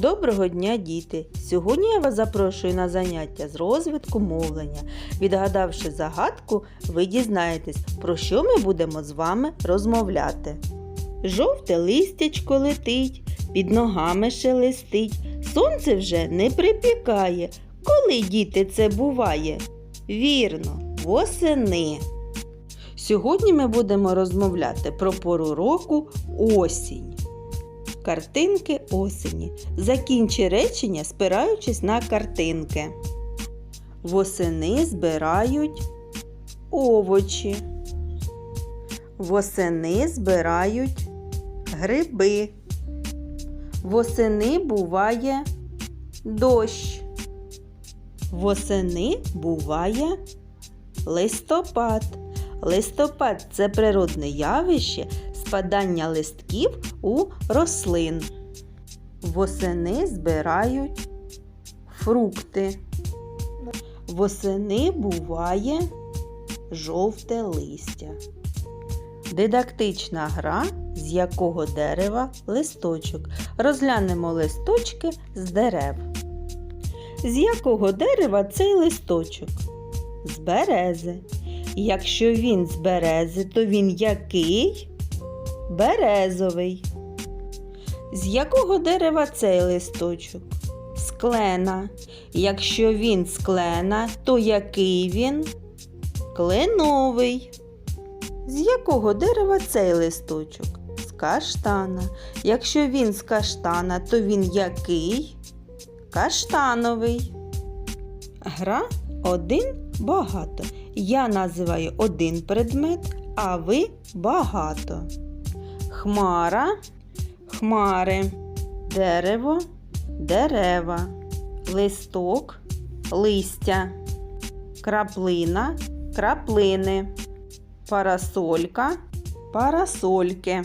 Доброго дня, діти! Сьогодні я вас запрошую на заняття з розвитку мовлення. Відгадавши загадку, ви дізнаєтесь, про що ми будемо з вами розмовляти. Жовте листячко летить, під ногами шелестить, сонце вже не припікає. Коли діти це буває? Вірно, восени. Сьогодні ми будемо розмовляти про пору року осінь. Картинки осені. Закінчи речення, спираючись на картинки. Восени збирають овочі. Восени збирають гриби. Восени буває дощ. Восени буває листопад. Листопад це природне явище спадання листків у рослин. Восени збирають фрукти. Восени буває жовте листя. Дидактична гра, з якого дерева листочок. Розглянемо листочки з дерев. З якого дерева цей листочок? З берези. Якщо він з берези, то він який? Березовий. З якого дерева цей листочок? З клена. Якщо він з клена, то який він? Кленовий. З якого дерева цей листочок? З каштана. Якщо він з каштана, то він який? Каштановий. Гра один багато. Я називаю один предмет, а ви багато. Хмара, хмари, дерево, дерева, листок, листя, краплина, краплини, парасолька, парасольки.